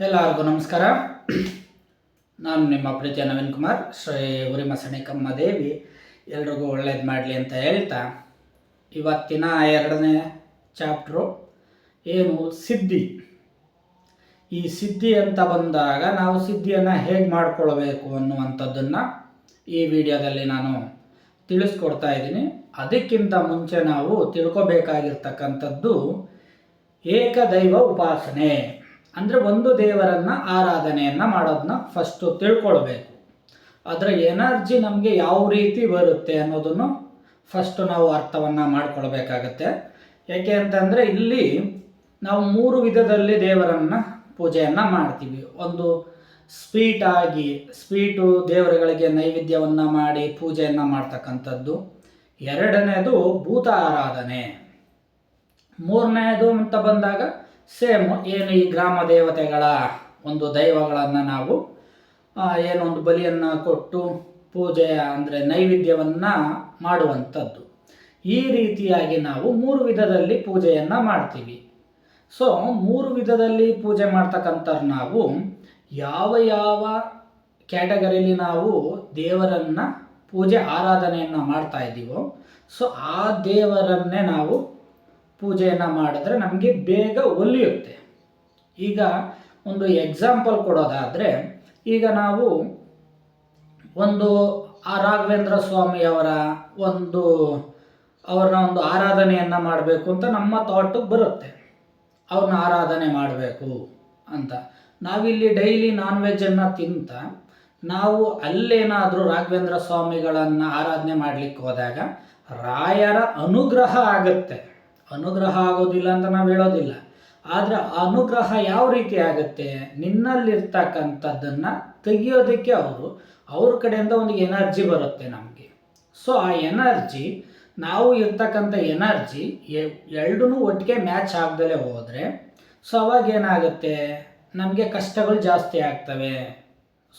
ಎಲ್ಲರಿಗೂ ನಮಸ್ಕಾರ. ನಾನು ನಿಮ್ಮ ಪ್ರೀತಿಯ ನವೀನ್ ಕುಮಾರ್. ಶ್ರೀ ಉರಿಮಸಣಿಕಮ್ಮ ದೇವಿ. ಎಲ್ರಿಗೂ ಒಳ್ಳೇದು ಮಾಡಲಿ ಅಂತ ಹೇಳ್ತಾ, ಇವತ್ತಿನ ಎರಡನೇ ಚಾಪ್ಟ್ರು ಏನು? ಸಿದ್ಧಿ. ಈ ಸಿದ್ಧಿ ಅಂತ ಬಂದಾಗ ನಾವು ಸಿದ್ಧಿಯನ್ನು ಹೇಗೆ ಮಾಡ್ಕೊಳ್ಬೇಕು ಅನ್ನುವಂಥದ್ದನ್ನು ಈ ವಿಡಿಯೋದಲ್ಲಿ ನಾನು ತಿಳಿಸ್ಕೊಡ್ತಾ ಇದ್ದೀನಿ. ಅದಕ್ಕಿಂತ ಮುಂಚೆ ನಾವು ತಿಳ್ಕೊಬೇಕಾಗಿರ್ತಕ್ಕಂಥದ್ದು ಏಕದೈವ ಉಪಾಸನೆ. ಅಂದರೆ ಒಂದು ದೇವರನ್ನು ಆರಾಧನೆಯನ್ನು ಮಾಡೋದನ್ನ ಫಸ್ಟು ತಿಳ್ಕೊಳ್ಬೇಕು. ಅದರ ಎನರ್ಜಿ ನಮಗೆ ಯಾವ ರೀತಿ ಬರುತ್ತೆ ಅನ್ನೋದನ್ನು ಫಸ್ಟು ನಾವು ಅರ್ಥವನ್ನು ಮಾಡ್ಕೊಳ್ಬೇಕಾಗತ್ತೆ. ಯಾಕೆ ಅಂತಂದರೆ ಇಲ್ಲಿ ನಾವು ಮೂರು ವಿಧದಲ್ಲಿ ದೇವರನ್ನು ಪೂಜೆಯನ್ನು ಮಾಡ್ತೀವಿ. ಒಂದು ಸ್ವೀಟ್ ಆಗಿ, ಸ್ವೀಟು ದೇವರುಗಳಿಗೆ ನೈವೇದ್ಯವನ್ನು ಮಾಡಿ ಪೂಜೆಯನ್ನು ಮಾಡ್ತಕ್ಕಂಥದ್ದು. ಎರಡನೇದು ಭೂತ ಆರಾಧನೆ. ಮೂರನೇದು ಅಂತ ಬಂದಾಗ ಸೇಮ್ ಏನು ಈ ಗ್ರಾಮ ದೇವತೆಗಳ ಒಂದು ದೈವಗಳನ್ನು ನಾವು ಏನೋ ಏನು ಒಂದು ಬಲಿಯನ್ನು ಕೊಟ್ಟು ಪೂಜೆ ಅಂದರೆ ನೈವೇದ್ಯವನ್ನು ಮಾಡುವಂಥದ್ದು. ಈ ರೀತಿಯಾಗಿ ನಾವು ಮೂರು ವಿಧದಲ್ಲಿ ಪೂಜೆಯನ್ನು ಮಾಡ್ತೀವಿ. ಸೊ ಮೂರು ವಿಧದಲ್ಲಿ ಪೂಜೆ ಮಾಡ್ತಕ್ಕಂಥ ನಾವು, ಯಾವ ಯಾವ ಕ್ಯಾಟಗರಿಲಿ ನಾವು ದೇವರನ್ನು ಪೂಜೆ ಆರಾಧನೆಯನ್ನು ಮಾಡ್ತಾ ಇದ್ದೀವೋ ಸೊ ಆ ದೇವರನ್ನೇ ನಾವು ಪೂಜೆಯನ್ನು ಮಾಡಿದ್ರೆ ನಮಗೆ ಬೇಗ ಒಲಿಯುತ್ತೆ. ಈಗ ಒಂದು ಎಕ್ಸಾಂಪಲ್ ಕೊಡೋದಾದರೆ, ಈಗ ನಾವು ಒಂದು ಆ ರಾಘವೇಂದ್ರ ಸ್ವಾಮಿಯವರ ಒಂದು ಅವ್ರನ್ನ ಒಂದು ಆರಾಧನೆಯನ್ನು ಮಾಡಬೇಕು ಅಂತ ನಮ್ಮ ಥಾಟು ಬರುತ್ತೆ. ಅವ್ರನ್ನ ಆರಾಧನೆ ಮಾಡಬೇಕು ಅಂತ. ನಾವಿಲ್ಲಿ ಡೈಲಿ ನಾನ್ ವೆಜ್ಜನ್ನು ತಿಂತ, ನಾವು ಅಲ್ಲೇನಾದರೂ ರಾಘವೇಂದ್ರ ಸ್ವಾಮಿಗಳನ್ನು ಆರಾಧನೆ ಮಾಡಲಿಕ್ಕೆ ಹೋದಾಗ ರಾಯರ ಅನುಗ್ರಹ ಆಗುತ್ತೆ. ಅನುಗ್ರಹ ಆಗೋದಿಲ್ಲ ಅಂತ ನಾವು ಹೇಳೋದಿಲ್ಲ. ಆದರೆ ಅನುಗ್ರಹ ಯಾವ ರೀತಿ ಆಗುತ್ತೆ? ನಿನ್ನಲ್ಲಿರ್ತಕ್ಕಂಥದ್ದನ್ನು ತೆಗಿಯೋದಕ್ಕೆ ಅವರು, ಅವ್ರ ಕಡೆಯಿಂದ ಒಂದು ಎನರ್ಜಿ ಬರುತ್ತೆ ನಮಗೆ. ಸೊ ಆ ಎನರ್ಜಿ, ನಾವು ಇರ್ತಕ್ಕಂಥ ಎನರ್ಜಿ ಎರಡೂ ಒಟ್ಟಿಗೆ ಮ್ಯಾಚ್ ಆಗ್ದಲೇ ಹೋದರೆ, ಸೊ, ಅವಾಗ ಏನಾಗುತ್ತೆ? ನಮಗೆ ಕಷ್ಟಗಳು ಜಾಸ್ತಿ ಆಗ್ತವೆ.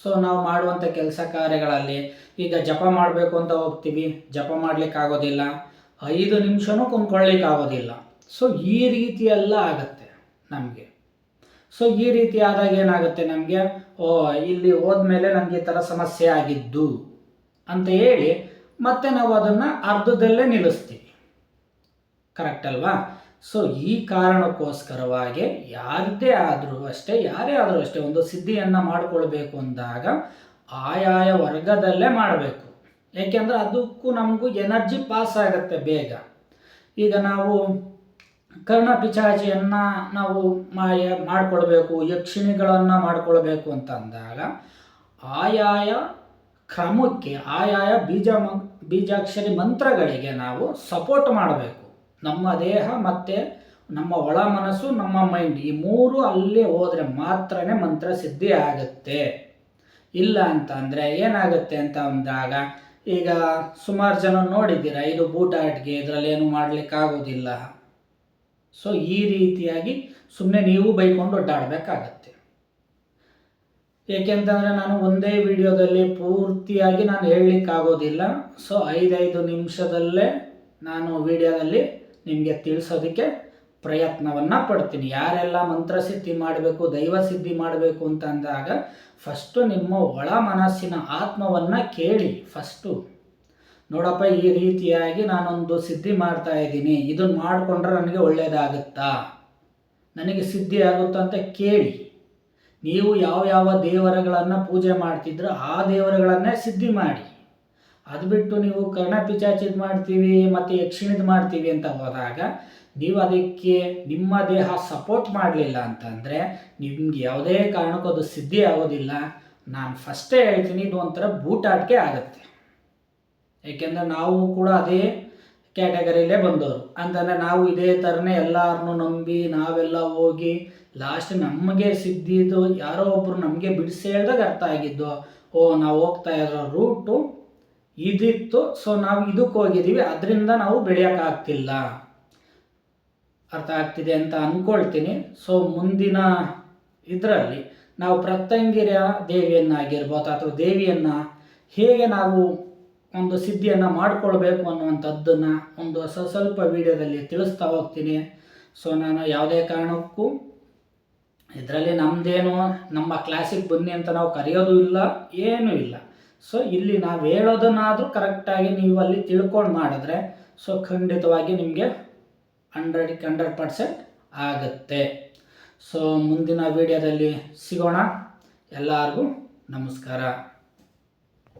ಸೊ ನಾವು ಮಾಡುವಂಥ ಕೆಲಸ ಕಾರ್ಯಗಳಲ್ಲಿ ಈಗ ಜಪ ಮಾಡಬೇಕು ಅಂತ ಹೋಗ್ತೀವಿ. ಜಪ ಮಾಡ್ಲಿಕ್ಕೆ ಆಗೋದಿಲ್ಲ ಐದು ನಿಮಿಷನೂ ಕುಂತ್ಕೊಳ್ಳಿಕ್ಕೆ ಆಗೋದಿಲ್ಲ ಸೊ ಈ ರೀತಿಯೆಲ್ಲ ಆಗತ್ತೆ ನಮಗೆ. ಸೊ ಈ ರೀತಿ ಆದಾಗ ಏನಾಗುತ್ತೆ ನಮಗೆ? ಓ, ಇಲ್ಲಿ ಹೋದ್ಮೇಲೆ ನನಗೆ ಈ ಥರ ಸಮಸ್ಯೆ ಆಗಿದ್ದು ಅಂತ ಹೇಳಿ ಮತ್ತೆ ನಾವು ಅದನ್ನು ಅರ್ಧದಲ್ಲೇ ನಿಲ್ಲಿಸ್ತೀವಿ. ಕರೆಕ್ಟ್ ಅಲ್ವಾ? ಸೊ ಈ ಕಾರಣಕ್ಕೋಸ್ಕರವಾಗಿ ಯಾರದೇ ಆದರೂ ಅಷ್ಟೇ, ಯಾರೇ ಆದರೂ ಅಷ್ಟೇ ಒಂದು ಸಿದ್ಧಿಯನ್ನು ಮಾಡಿಕೊಳ್ಬೇಕು ಅಂದಾಗ ಆಯಾಯ ವರ್ಗದಲ್ಲೇ ಮಾಡಬೇಕು. ಏಕೆಂದರೆ ಅದಕ್ಕೂ ನಮಗೂ ಎನರ್ಜಿ ಪಾಸ್ ಆಗುತ್ತೆ ಬೇಗ. ಈಗ ನಾವು ಕರ್ಣ ಪಿಚಾಚಿಯನ್ನು ನಾವು ಮಾಯ ಮಾಡಿಕೊಳ್ಬೇಕು, ಯಕ್ಷಿಣಿಗಳನ್ನು ಮಾಡಿಕೊಳ್ಬೇಕು ಅಂತ ಅಂದಾಗ ಆಯಾಯ ಕ್ರಮಕ್ಕೆ, ಆಯಾಯ ಬೀಜ ಮ, ಬೀಜಾಕ್ಷರಿ ಮಂತ್ರಗಳಿಗೆ ನಾವು ಸಪೋರ್ಟ್ ಮಾಡಬೇಕು. ನಮ್ಮ ದೇಹ ಮತ್ತು ನಮ್ಮ ಒಳ ಮನಸ್ಸು, ನಮ್ಮ ಮೈಂಡ್ ಈ ಮೂರು ಅಲ್ಲಿ ಹೋದರೆ ಮಾತ್ರನೇ ಮಂತ್ರ ಸಿದ್ಧಿ ಆಗುತ್ತೆ. ಇಲ್ಲ ಅಂತ ಅಂದರೆ ಏನಾಗುತ್ತೆ ಅಂತ ಅಂದಾಗ ಈಗ ಸುಮಾರು ಜನ ನೋಡಿದ್ದೀರ, ಇದು ಬೂಟಾಟಿಕೆ ಇದರಲ್ಲಿ ಏನು ಮಾಡಲಿಕ್ಕಾಗೋದಿಲ್ಲ ಸೊ ಈ ರೀತಿಯಾಗಿ ಸುಮ್ಮನೆ ನೀವು ಬೈಕೊಂಡು ಒಡ್ಡಾಡಬೇಕಾಗತ್ತೆ ಏಕೆಂತಂದರೆ ನಾನು ಒಂದೇ ವಿಡಿಯೋದಲ್ಲಿ ಪೂರ್ತಿಯಾಗಿ ನಾನು ಹೇಳಲಿಕ್ಕಾಗೋದಿಲ್ಲ ಸೊ ಐದೈದು ನಿಮಿಷದಲ್ಲೇ ನಾನು ವಿಡಿಯೋದಲ್ಲಿ ನಿಮಗೆ ತಿಳಿಸೋದಕ್ಕೆ ಪ್ರಯತ್ನವನ್ನು ಪಡ್ತೀನಿ. ಯಾರೆಲ್ಲ ಮಂತ್ರ ಸಿದ್ಧಿ ಮಾಡಬೇಕು, ದೈವ ಸಿದ್ಧಿ ಮಾಡಬೇಕು ಅಂತ ಅಂದಾಗ ಫಸ್ಟು ನಿಮ್ಮ ಒಳ ಮನಸ್ಸಿನ ಆತ್ಮವನ್ನು ಕೇಳಿ ಫಸ್ಟು ನೋಡಪ್ಪ, ಈ ರೀತಿಯಾಗಿ ನಾನೊಂದು ಸಿದ್ಧಿ ಮಾಡ್ತಾ ಇದ್ದೀನಿ. ಇದನ್ನು ಮಾಡಿಕೊಂಡ್ರೆ ನನಗೆ ಒಳ್ಳೆಯದಾಗುತ್ತಾ ನನಗೆ ಸಿದ್ಧಿ ಆಗುತ್ತಾ ಅಂತ ಕೇಳಿ. ನೀವು ಯಾವ ಯಾವ ದೇವರುಗಳನ್ನು ಪೂಜೆ ಮಾಡ್ತಿದ್ರೋ ಆ ದೇವರುಗಳನ್ನೇ ಸಿದ್ಧಿ ಮಾಡಿ. ಅದು ಬಿಟ್ಟು ನೀವು ಕರ್ಣ ಪಿಚಾಚಿದ್ ಮಾಡ್ತೀವಿ, ಮತ್ತು ಯಕ್ಷಿಣಿದ್ ಮಾಡ್ತೀವಿ ಅಂತ ಹೋದಾಗ ನೀವು ಅದಕ್ಕೆ ನಿಮ್ಮ ದೇಹ ಸಪೋರ್ಟ್ ಮಾಡಲಿಲ್ಲ ಅಂತಂದರೆ ನಿಮ್ಗೆ ಯಾವುದೇ ಕಾರಣಕ್ಕೂ ಅದು ಸಿದ್ಧಿ ಆಗೋದಿಲ್ಲ. ನಾನು ಫಸ್ಟೇ ಹೇಳ್ತೀನಿ, ಇದು ಒಂಥರ ಬೂಟಾಟಿಕೆ ಆಗುತ್ತೆ. ಏಕೆಂದರೆ ನಾವು ಕೂಡ ಅದೇ ಕ್ಯಾಟಗರಿಲೇ ಬಂದವರು. ಅಂತಂದರೆ ನಾವು ಇದೇ ಥರನೇ ಎಲ್ಲರನ್ನೂ ನಂಬಿ ನಾವೆಲ್ಲ ಹೋಗಿ ಲಾಸ್ಟ್ ನಮಗೆ ಸಿದ್ಧಿದ್ದು ಯಾರೋ ಒಬ್ಬರು ನಮಗೆ ಬಿಡಿಸಿ ಹೇಳ್ದಾಗ ಅರ್ಥ ಆಗಿದ್ದು, ಓ, ನಾವು ಹೋಗ್ತಾ ಇರೋ ರೂಟು ಇದಿತ್ತು ಸೊ ನಾವು ಇದಕ್ಕೆ ಹೋಗಿದ್ದೀವಿ, ಅದರಿಂದ ನಾವು ಬೆಳೆಯೋಕ್ಕಾಗ್ತಿಲ್ಲ ಅರ್ಥ ಆಗ್ತಿದೆ ಅಂತ ಅಂದ್ಕೊಳ್ತೀನಿ ಸೊ ಮುಂದಿನ ಇದರಲ್ಲಿ ನಾವು ಪ್ರತ್ಯಂಗಿರ್ಯ ದೇವಿಯನ್ನಾಗಿರ್ಬೋದು ಅಥವಾ ದೇವಿಯನ್ನು ಹೇಗೆ ನಾವು ಒಂದು ಸಿದ್ಧಿಯನ್ನು ಮಾಡಿಕೊಳ್ಬೇಕು ಅನ್ನುವಂಥದ್ದನ್ನು ಒಂದು ಸ್ವಲ್ಪ ವಿಡಿಯೋದಲ್ಲಿ ತಿಳಿಸ್ತಾ ಹೋಗ್ತೀನಿ. ಸೊ ನಾನು ಯಾವುದೇ ಕಾರಣಕ್ಕೂ ಇದರಲ್ಲಿ ನಮ್ಮದೇನು ನಮ್ಮ ಕ್ಲಾಸಿಗೆ ಬನ್ನಿ ಅಂತ ನಾವು ಕರೆಯೋದು ಇಲ್ಲ, ಏನೂ ಇಲ್ಲ. ಸೊ ಇಲ್ಲಿ ನಾವು ಹೇಳೋದನ್ನಾದರೂ ಕರೆಕ್ಟಾಗಿ ನೀವು ಅಲ್ಲಿ ತಿಳ್ಕೊಂಡು ಮಾಡಿದ್ರೆ ಸೊ ಖಂಡಿತವಾಗಿ ನಿಮಗೆ ಹಂಡ್ರೆಡ್ಗೆ ಹಂಡ್ರೆಡ್ ಪರ್ಸೆಂಟ್ ಆಗುತ್ತೆ. ಸೊ ಮುಂದಿನ ವೀಡಿಯೋದಲ್ಲಿ ಸಿಗೋಣ. ಎಲ್ಲರಿಗೂ ನಮಸ್ಕಾರ.